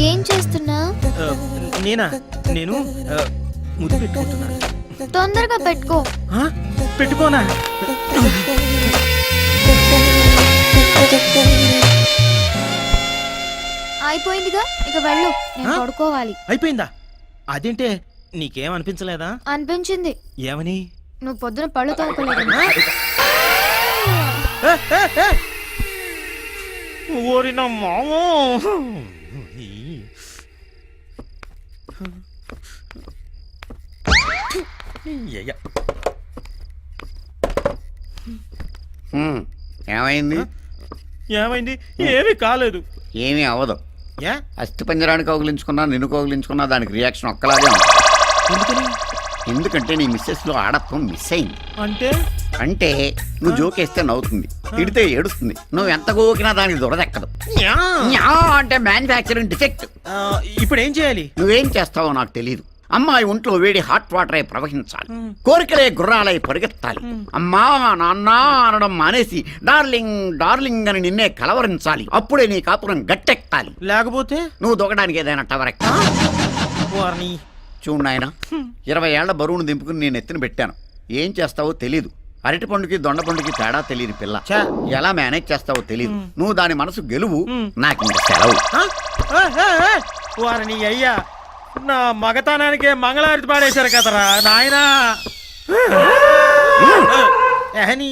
ఏం చేస్తున్నా? నేనా? నేను ముద్దు పెట్టుకుంటున్నాను. తొందరగా పెట్టుకో? పెట్టుకోనా? అయిపోయిందిగా? ఇక వెళ్ళు. నేను? పడుకోవాలి. అయిపోయిందా? అదేంటే? నీకేం అనిపించలేదా? అనిపించింది. ఏమని? నువ్వు పొద్దున పళ్ళు తోముకోలేదు! ఓరి నా మామో. ఏమైంది? ఏమైంది? ఏమీ కాలేదు. ఏమీ అవ్వదు. ఏ? అస్థి కౌగిలించుకున్నా నిన్ను కౌగిలించుకున్నా దానికి రియాక్షన్ ఒక్కలాగే ఉంది. ఎందుకని? ఎందుకంటే నీ మిస్సెస్లో ఆడత్వం మిస్ అయింది. అంటే? అంటే నువ్వు జోకేస్తే నవ్వుతుంది. తిడితే ఏడుస్తుంది. నువ్వు ఎంత గోకినా దానికి దురదెక్కదు! న్యా? అంటే మ్యానుఫ్యాక్చరింగ్ డిఫెక్ట్ ఇప్పుడు ఏం చేయాలి? నువ్వేం చేస్తావో నాకు తెలియదు అమ్మాయి ఒంట్లో వేడి హాట్ వాటర్ అయి ప్రవహించాలి. కోరికలే గుర్రాలై పరిగెత్తాలి. అమ్మా నాన్న అనడం మానేసి డార్లింగ్ డార్లింగ్ అని నిన్నే కలవరించాలి. అప్పుడే నీ కాపురం గట్టెక్కాలి. లేకపోతే? నువ్వు దొక్కడానికి ఏదైనా టవర్ ఎక్కాలి. చూడు నాయన ఇరవై ఏళ్ళ బరువును దింపుకుని నేను ఎత్తున పెట్టాను. ఏం చేస్తావో తెలీదు. అరటి పండుకి దొండ పండుకి తేడా తెలియని పిల్ల. ఎలా మేనేజ్ చేస్తావో తెలీదు. నువ్వు దాని మనసు గెలువు నాకు ఇంక సెలవు! వారిని అయ్యా. నా మగతనానికే మంగళారతి పాడేశారు కదరా నాయనా. ఎహని.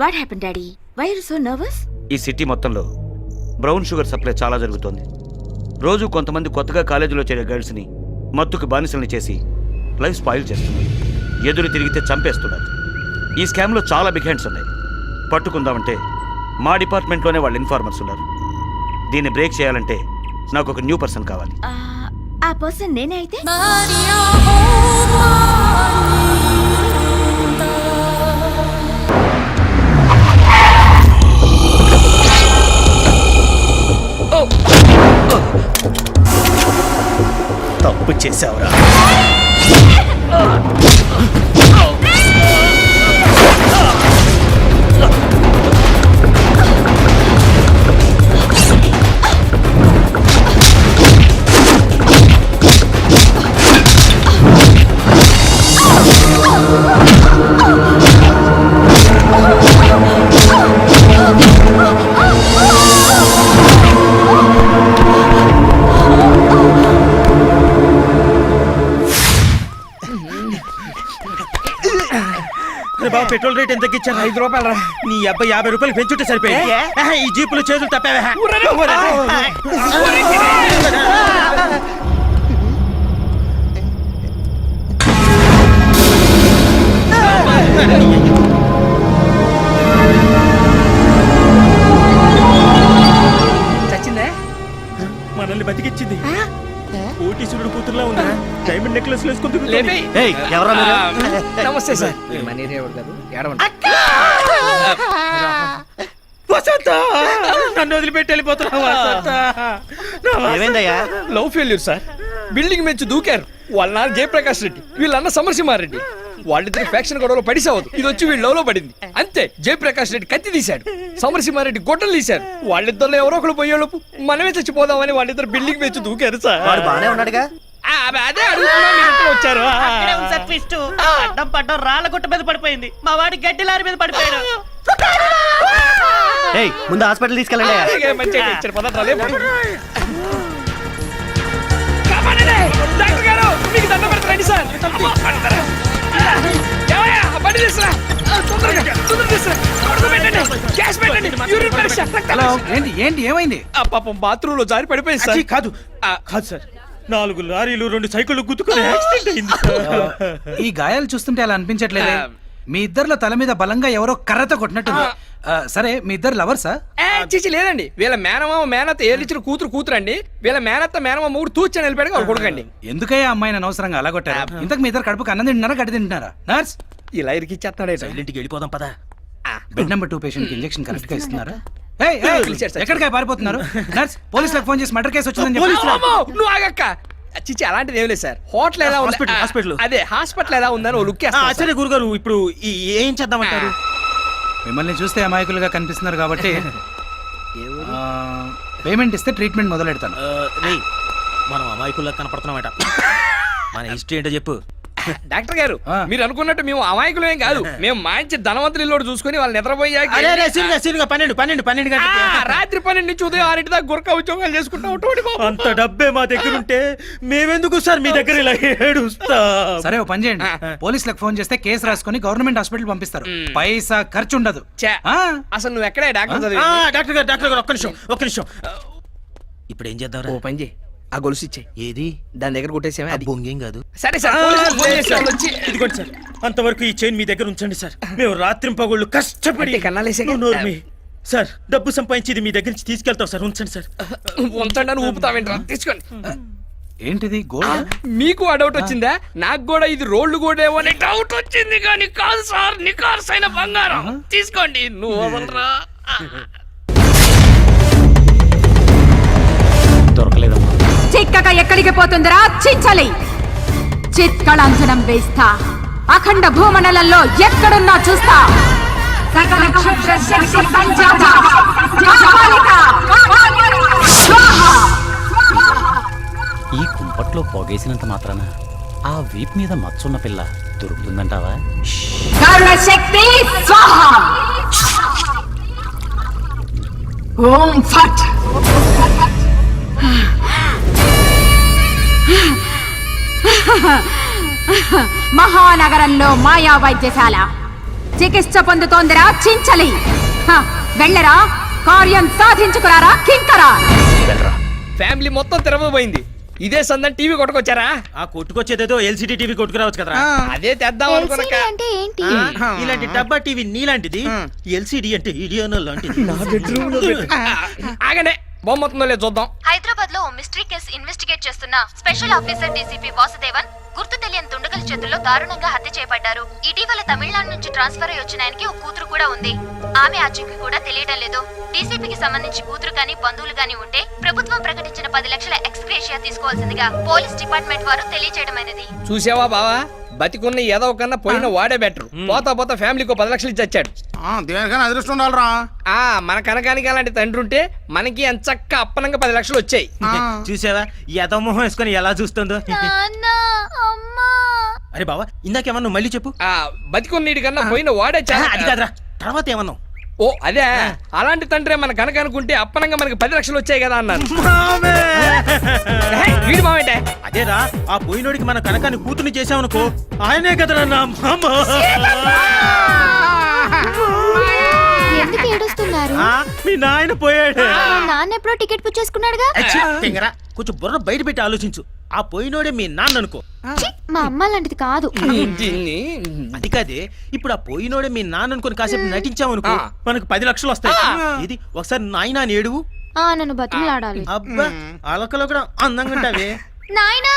What happen daddy why are so nervous ఈ సిటీ మొత్తంలో బ్రౌన్ షుగర్ సప్లై చాలా జరుగుతోంది. రోజు కొంతమంది కొత్తగా కాలేజీలో చేరే గర్ల్స్ని మత్తుకు బానిసల్ని చేసి లైఫ్ స్పాయిల్ చేస్తున్నారు. ఎదురు తిరిగితే చంపేస్తున్నారు. ఈ స్కామ్లో చాలా బిగ్ హ్యాండ్స్ ఉన్నాయి. పట్టుకుందామంటే మా డిపార్ట్మెంట్లోనే వాళ్ళు ఇన్ఫార్మర్స్ ఉన్నారు. దీన్ని బ్రేక్ చేయాలంటే నాకు ఒక న్యూ పర్సన్ కావాలి. ఆ పర్సన్ నేనే అయితే? చేశావురా పెట్రోల్ రేట్ ఎంత తగ్గించారు ఐదు రూపాయలు నీ అబ్బాయి యాభై రూపాయలు పెంచుంటే సరిపోయి ఈ జీపులు చేతులు తప్పావా. చచ్చిందే? మనల్ని బతికిచ్చింది. కోటీశ్వరుడు కూతురులా ఉందా. డైమండ్ నెక్లెస్ ఎవరా నమస్తే సార్. మన ఏడవండి. వసంత నన్ను వదిలిపెట్టి వెళ్ళిపోతున్నావు ఏమైందయ్యా? లవ్ ఫెయిల్యూర్ సార్ బిల్డింగ్ నుంచి దూకారు. వాళ్ళ నాన్న జయప్రకాష్ రెడ్డి వీళ్ళన్న సమరసింహారెడ్డి వాళ్ళిద్దరి ఫ్యాక్షన్ గొడవలో పడిసావదు ఇది వచ్చి వీళ్ళ లవ్లో పడింది. అంతే జయప్రకాష్ రెడ్డి కత్తి తీశాడు. సమరసింహారెడ్డి గొడ్డలు తీశారు. వాళ్ళిద్దరిలో ఎవరో ఒకరు పోయేలోపు మనమే చచ్చిపోదామని వాళ్ళిద్దరు బిల్డింగ్ నుంచి దూకారు సార్ వాడు బానే ఉన్నాడుగా. అదే అడుగుతున్నా మీరు ఎట్లా వచ్చారు? అక్కడే ఉంది సార్ ట్విస్ట్. అడ్డం పడ్డం రాళ్ళ గుట్ట మీద పడిపోయింది. మా వాడి గడ్డి లారీ మీద పడిపోయాడు. ముందు హాస్పిటల్ తీసుకెళ్ళండి. అలాగే మంచిగా ఇచ్చారు! డాక్టర్ గారు మీకు దండం పెడతారండి సార్. బండి. ఏంటి ఏంటి ఏమైంది? ఆ పాపం బాత్రూమ్లో జారి పడిపోయింది సార్. అచ్చి, కాదు. ఆ, కాదు సార్. నాలుగు లారీలు రెండు సైకిళ్ళు గుద్దుకొని యాక్సిడెంట్ అయింది సార్. ఈ గాయాలు చూస్తుంటే అలా అనిపించట్లేదే? మీ ఇద్దరిలో తల మీద బలంగా ఎవరో కర్రతో కొట్టినట్టుంది. ఆ, సరే మీ ఇద్దరు లవర్సా ఏ, చిచి లేదండి. వీళ్ళ మేనమామ మేనత్త ఏలిచ్చిన కూతురు కూతురు అండి వీళ్ళ మేనత్త మేనమామ మూడు తూచని వెళ్ళిపోయాడు వాళ్ళు కొడుకండి. ఎందుకయ్యా అమ్మాయిని అనవసరంగా అలా కొట్టారు? ఇంతకు మీ ఇద్దరు కడుపుకి అన్నం తింటున్నారా గడ్డి తింటున్నారా? నర్స్? ఇలా ఇరికి ఇచ్చేస్తాడే ఇంటికి వెళ్ళిపోదాం పదా. బెడ్ నెంబర్ టూ పేషెంట్కి ఇంజెక్షన్ కరెక్ట్గా ఇస్తున్నారా? ఏయ్, ఏయ్, పిలిచారు సార్. ఎక్కడికి పారిపోతున్నారు? నర్స్ పోలీసులకు ఫోన్ చేసి మర్డర్ కేసు వచ్చిందని చెప్పి నువ్వు ఆగక్క. చిచ్చి అలాంటిది ఏం లేదు సార్. హోటల్ ఎలా ఉంది? Hospital, hospital. అదే హాస్పిటల్ ఎలా ఉందని లుక్ ఆ, సరే. గురుగారు ఇప్పుడు ఏం చేద్దామంటారు? మిమ్మల్ని చూస్తే అమాయకులుగా కనిపిస్తున్నారు కాబట్టి పేమెంట్ ఇస్తే ట్రీట్మెంట్ మొదలు పెడతాను రే మనం అమాయకుల్లా కనపడుతున్నామట. మన హిస్టరీ ఏంటో చెప్పు. డాక్టర్ గారు. మీరు అనుకున్నట్టు మేము అమాయకులమేం కాదు. మేము మంచి ధనవంతులు చూసుకుని వాళ్ళు నిద్రపోయాక సీనుగా పన్నెండు పన్నెండు పన్నెండు రాత్రి పన్నెండు నుంచి ఉదయం ఆరింటి దాకా గురక ఉద్యోగాలు చేసుకుంటా. అంత డబ్బే మా దగ్గర ఉంటే మేమెందుకు సార్ మీ దగ్గర ఇలా ఏడుస్తా? సరే ఓ పని చేయండి. పోలీసులకు ఫోన్ చేస్తే కేసు రాసుకొని గవర్నమెంట్ హాస్పిటల్ పంపిస్తారు. పైసా ఖర్చు ఉండదు అసలు నువ్వు ఎక్కడే డాక్టర్ డాక్టర్ గారు డాక్టర్ గారు ఒక్క నిమిషం ఒక్క నిమిషం. ఇప్పుడు ఏం చేద్దాం ఓ పని చేయి. ఆ గొలుసు ఇచ్చే. ఏది? దాని దగ్గర కొట్టేసేమే అది. బొంగేం కాదు. సరే సార్ ఇదిగోండి సార్. అంతవరకు ఈ చైన్ మీ దగ్గర ఉంచండి సార్. మేము రాత్రి పగళ్ళు కష్టపడి మీ. సార్ డబ్బు సంపాదించి ఇది మీ దగ్గర నుంచి తీసుకెళ్తాం సార్. ఉంచండి సార్. ఉంచండి అని ఊపుతావేంట్రా? తీసుకోండి. ఏంటిది? గోల్డ్ మీకు ఆ డౌట్ వచ్చిందా? నాకు కూడా ఇది రోడ్లు కూడా ఏమో అనే డౌట్ వచ్చింది కానీ కాదు సార్ నికార్స్ అయిన బంగారం తీసుకోండి నువ్వు చిక్కక ఎక్కడికి పోతుందిరా? చించలి! చిత్కళాంజనం వేస్తా. అఖండ భూమండలంలో ఎక్కడున్నా చూస్తా. సకల క్షుద్ర శక్తి సంజాత. జాపాలిక స్వాహా ఈ కుంపట్లో పొగేసినంత మాత్రాన ఆ వీప్ మీద మచ్చున్న పిల్ల దొరుకుతుందంటావా? కరుణ శక్తి ఓం ఫట్! మహానగరంలో మాయా వైద్యశాల. చికిత్స పొందుతోందిరా చించలి. వెళ్ళరా? కార్యం సాధించుకురారా? కింకరా? ఫ్యామిలీ మొత్తం తిరగబోయింది ఇదే సందని టీవీ కొట్టుకొచ్చారా? ఆ కొట్టుకొచ్చేదేదో ఎల్సిడి టీవీ కొట్టుకురావచ్చు కదా అదే తెద్దాం అంటే ఏంటి? ఇలాంటి డబ్బా టీవీ నీలాంటిది ఎల్సిడి అంటే ఇడియోనో లాంటిది. ఆగనే. బొమ్మ వస్తుందో లేదు చూద్దాం. హైదరాబాద్లో మిస్టరీ కేసు ఇన్వెస్టిగేట్ చేస్తున్న స్పెషల్ ఆఫీసర్ డీసీపీ వాసుదేవన్ గుర్తు తెలియని దుండగుల చేతుల్లో దారుణంగా హత్య చేయబడ్డారు ఇటీవల తమిళనాడు నుంచి ట్రాన్స్ఫర్ అయి వచ్చిన ఆయనకి ఒక కూతురు కూడా ఉంది. ఆమె ఆచూకీ కూడా తెలియడం లేదు. డీసీపీకి సంబంధించి కూతురు గాని బంధువులు గాని ఉంటే ప్రభుత్వం ప్రకటించిన పది లక్షల ఎక్స్గ్రేషియా తీసుకోవాల్సిందిగా పోలీస్ డిపార్ట్మెంట్ వారు తెలియజేయడమైనది చూసావా బావా? బతికున్న ఏదో కన్నా పోయిన వాడే బెటర్ పోతా పోతా ఫ్యామిలీకి పది లక్షలు ఇచ్చి వచ్చాడు దేనికైనా అదృష్టం ఉండాలిరా. ఆ మన కనకానికి అలాంటి తండ్రి ఉంటే మనకి ఎంచక్క అప్పనంగా పది లక్షలు వచ్చాయి. చూసావా? యథమోహం వేసుకొని ఎలా చూస్తుందో? అమ్మా. అరే బావా ఇందాకేమన్నా మళ్ళీ చెప్పు. ఆ బతికున్నీటి కన్నా పోయిన వాడే చాలా అది కాదురా. తర్వాత ఏమన్నావు? ఓ అదే. అలాంటి తండ్రి మన కనుక అనుకుంటే అప్పనంగా మనకి పది లక్షలు వచ్చాయి కదా అన్నాను ఏహే, వీడు మామేంటే? అదేరా ఆ పోయినోడికి మన కనకాన్ని కూతుర్ని చేసామనుకో ఆయనే కదరా నా మామ. మీ నాయన పోయాడు. నాన్న ఎప్పుడో టికెట్ బుక్ చేసుకున్నాడుగా? అచ్చి, తింగరా. కొంచెం బుర్ర బయట పెట్టి ఆలోచించు. ఆ పోయినోడే మీ నాన్న అనుకో. ఛీ, మా అమ్మ లాంటిది కాదు. దీన్ని అది కాదే ఇప్పుడు ఆ పోయినోడే మీ నాన్న అనుకుని కాసేపు నటించామనుకో. ఆ. మనకు పది లక్షలు వస్తాయి. ఇది ఒకసారి నాయన అని ఏడువు? ఆ నన్ను బతిమలాడాలి. అబ్బా అలకలో కూడా అందంగా ఉంటావే. నాయనా!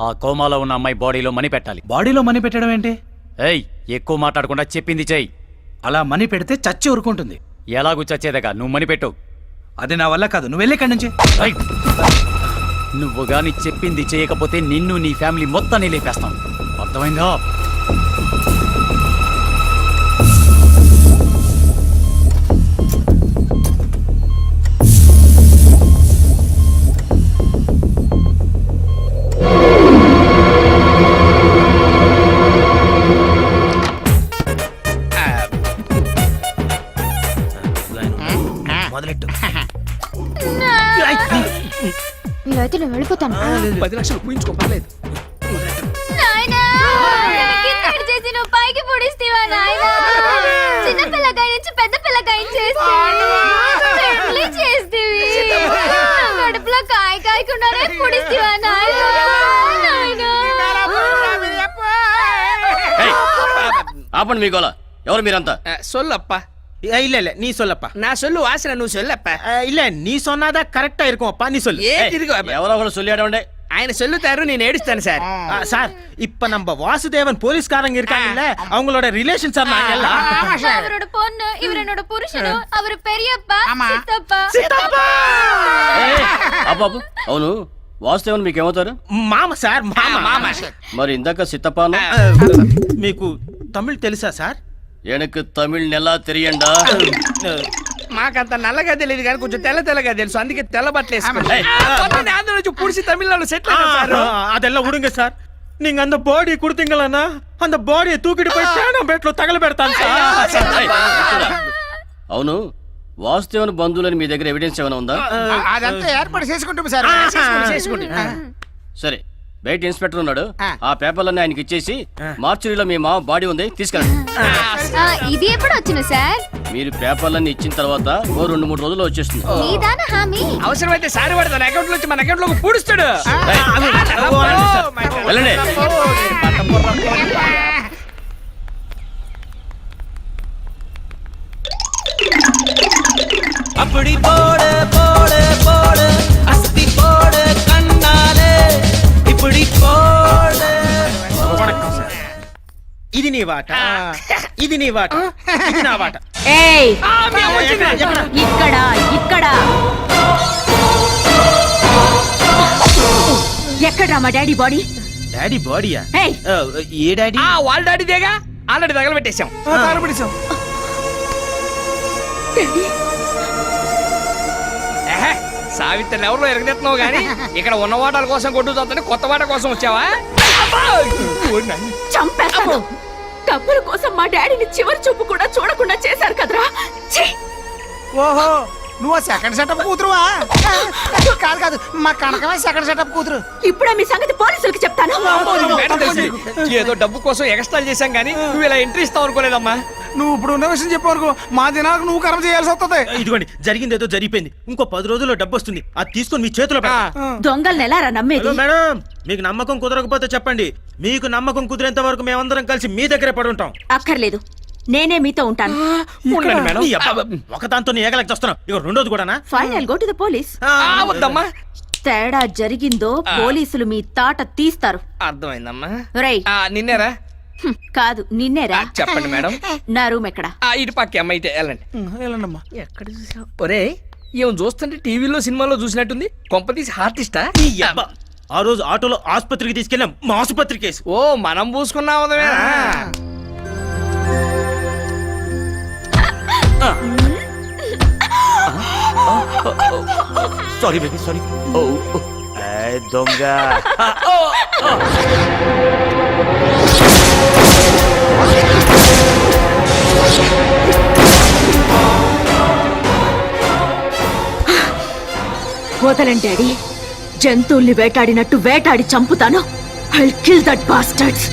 ఆ కోమాలో ఉన్న అమ్మాయి బాడీలో మనీ పెట్టాలి. బాడీలో మనీ పెట్టడం ఏంటి? ఏయ్ ఎక్కువ మాట్లాడకుండా చెప్పింది చెయ్యి అలా మనీ పెడితే చచ్చి ఊరుకుంటుంది ఎలాగూ చచ్చేదగా? నువ్వు మనీ పెట్టు. అది నా వల్ల కాదు. నువ్వు వెళ్ళి ఇక్కడి నుంచి. రైట్. నువ్వు గాని చెప్పింది చేయకపోతే నిన్ను నీ ఫ్యామిలీ మొత్తాన్ని లేపేస్తాం. అర్థమైందా? నేను వెళ్ళిపోతాను. పది లక్షలు పూయించుకో పర్లేదు. చిన్న పిల్లకాయ నుంచి పెద్ద పిల్లకాయ చేస్తేవి చేస్తేవి. నా కడుపులో కాయ కాయకుండానే పొడిస్తేవా ఆపండి ఎవరు మీరంతా? సొల్లప్ప. இல்ல இல்ல நீ சொல்லப்பா. நான் சொல்லு வாசன நீ சொல்லப்பா. இல்ல நீ சொன்னாதான் கரெக்டா இருக்கும்ப்பா நீ சொல்லு. ஏ இருக்கு எவ்வளவு கூட சொல்லியாடவண்டே ఆయన చెల్లుతారు నేను ఏడుస్తాను సార్ சார். இப்ப நம்ம வாசுதேவன் போலீஸ்காரங்க இருக்காங்கல்ல அவங்களோட ரிலேஷன் சார் நாங்க எல்லாம் அவரோட பொண்ணு இவர் என்னோட புருஷனும் அவர் பெரியப்பா சித்தப்பா. சித்தப்பா! అబ్బా అవును వాసుదేవన్ మీకు மாமா మామ సార్ మామ మామ మరి ఇందాక సిత్తప్పా మీకు తమిళ్ తెలుసా సార్ ఎనకు తమిళ్ నెల తెలియండా మాకంత నల్లగా తెలియదు కానీ కొంచెం తెల్ల తెల్లగా తెలుసు అందుకే తెల్ల బట్టలు వేసుకుంటా. ఆ, పొద్దున్నే ఆంధ్ర నుంచి పుడిసి తమిళనాడు సెటిల్ సార్ ஆ, அதெல்லாம் விடுங்க சார் நீங்க அந்த பாடி கொடுத்தீங்களா அந்த பாடியை தூக்கிட்டு போய் சேனம் பேட்ல தகல పెడతాను సార్ అవును వాస్తవన్ బంధువులని మీ దగ్గర ఎవిడెన్స్ ఏమైనా ఉందా అదంతా ఏర్పాటు చేసుకుంటాం సార్ సరే బయట ఇన్స్పెక్టర్ ఉన్నాడు. ఆ. పేపర్లన్నీ ఆయనకి ఇచ్చేసి మార్చురీలో మీ మామ బాడీ ఉంది తీసుకెళ్ళండి. ఇది ఎప్పుడు వచ్చిన సార్? మీరు పేపర్లన్నీ ఇచ్చిన తర్వాత ఓ రెండు మూడు రోజులు వచ్చేస్తుంది. అవసరమైతే సారీ వాడు తన అకౌంట్ నుంచి మన అకౌంట్లో పూడుస్తాడు. వెళ్ళండి. అప్పుడిపో. ఇది నీ వాట. ఇది నీ వాట. ఇది నా వాట. ఏయ్! ఇక్కడ ఇక్కడ. ఎక్కడ్రా మా డాడీ బాడీ? డాడీ బాడీయా? ఏయ్! ఆ, ఏ డాడీ? ఆ వాళ్ళ డాడీదేగా ఆల్రెడీ తగలబెట్టేశాం. తగలబెట్టేశాం. సావిత్రిని ఎవరిలో ఎరగదెత్తున్నావు గానీ ఇక్కడ ఉన్న వాటాల కోసం కొట్టు కొత్త వాట కోసం వచ్చావా. చంపేస్తాను. డబ్బుల కోసం మా డాడీని చివరి చూపు కూడా చూడకుండా చేశారు కదరా? ఓహో! నువ్వు సెకండ్ సెటప్ కూతురువా? కాదు కాదు మా కనకమే సెకండ్ సెటప్ కూతురు. ఇప్పుడే మీ సంగతి పోలీసులకు చెప్తాను. ఏదో డబ్బు కోసం ఎక్స్ట్రా చేశాం గానీ నువ్వు ఇలా ఎంట్రీ ఇస్తావు అనుకోలేదమ్మా. నువ్వు ఇప్పుడు ఉన్న విషయం చెప్పు మా దినాలకు నువ్వు కర్మ చేయాల్సి వస్తుంది. ఇదిగోండి జరిగింది ఏదో జరిగిపోయింది. ఇంకో పది రోజుల్లో డబ్బు వస్తుంది. అది తీసుకొని మీ చేతిలో పెడతా. దొంగల్ని ఎలారా నమ్మేది? మేడం మీకు నమ్మకం కుదరకపోతే చెప్పండి. మీకు నమ్మకం కుదిరేంత వరకు మేమందరం కలిసి మీ దగ్గరే పడి ఉంటాం అక్కర్లేదు. నేనే మీతో ఉంటాను. ఉండండి మేడం. ఒక దాంతో ఏగలకి వస్తున్నాం ఇక రెండోది కూడానా? Final go to the police. వద్దమ్మా. తేడా జరిగిందో పోలీసులు మీ తాట తీస్తారు. అర్థమైందమ్మా. రై ఆ, నిన్నేరా? కాదు నిన్నేరా? చెప్పండి మేడం. నా రూమ్ ఎక్కడ? ఆ, ఇటు పక్క అమ్మ అయితే వెళ్ళండి. వెళ్ళండమ్మా. ఎక్కడ చూసావు? ఒరే ఏం చూస్తుంటే టీవీలో సినిమాలో చూసినట్టుంది. కొంపతీసి అబ్బా. ఆ రోజు ఆటోలో ఆసుపత్రికి తీసుకెళ్ళాం. మా ఆసుపత్రి కేసు. ఓ మనం పూసుకున్నాం సారీ బేబీ సారీ ఓ దొంగ వదలండి డాడీ. జంతువుల్ని వేటాడినట్టు వేటాడి చంపుతాను. ఐ కిల్ దట్ బాస్టర్డ్స్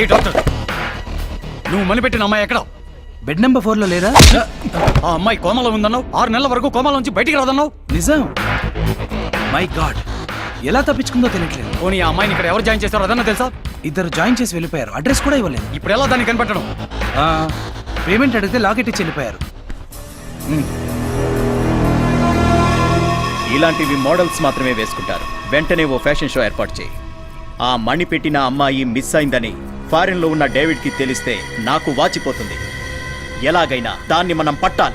ఏ డాక్టర్ నువ్వు మనిపెట్టిన అమ్మాయి ఎక్కడ? బెడ్ నెంబర్ ఫోర్లో లేదా? ఆ అమ్మాయి కోమలో ఉందన్నావు? ఆరు నెలల వరకు కోమలో నుంచి బయటికి రాదన్నావు? నిజం. మై గాడ్ ఎలా తప్పించుకుందో తెలియట్లేదు. పోనీ ఆ అమ్మాయిని ఇక్కడ ఎవరు జాయిన్ చేశారో అదన్నా తెలుసా? ఇద్దరు జాయిన్ చేసి వెళ్ళిపోయారు. అడ్రస్ కూడా ఇవ్వలేదు. ఇప్పుడు ఎలా దాన్ని కనిపెట్టడం? ఆ, పేమెంట్ అడిగితే లాకెట్ ఇచ్చి వెళ్ళిపోయారు. ఇలాంటివి మోడల్స్ మాత్రమే వేసుకుంటారు. వెంటనే ఓ ఫ్యాషన్ షో ఏర్పాటు చేయి. ఆ మణి పెట్టిన అమ్మాయి మిస్ అయిందని ఫారిన్లో ఉన్న డేవిడ్కి తెలిస్తే నాకు వాచిపోతుంది. ఎలాగైనా దాన్ని మనం పట్టాలి.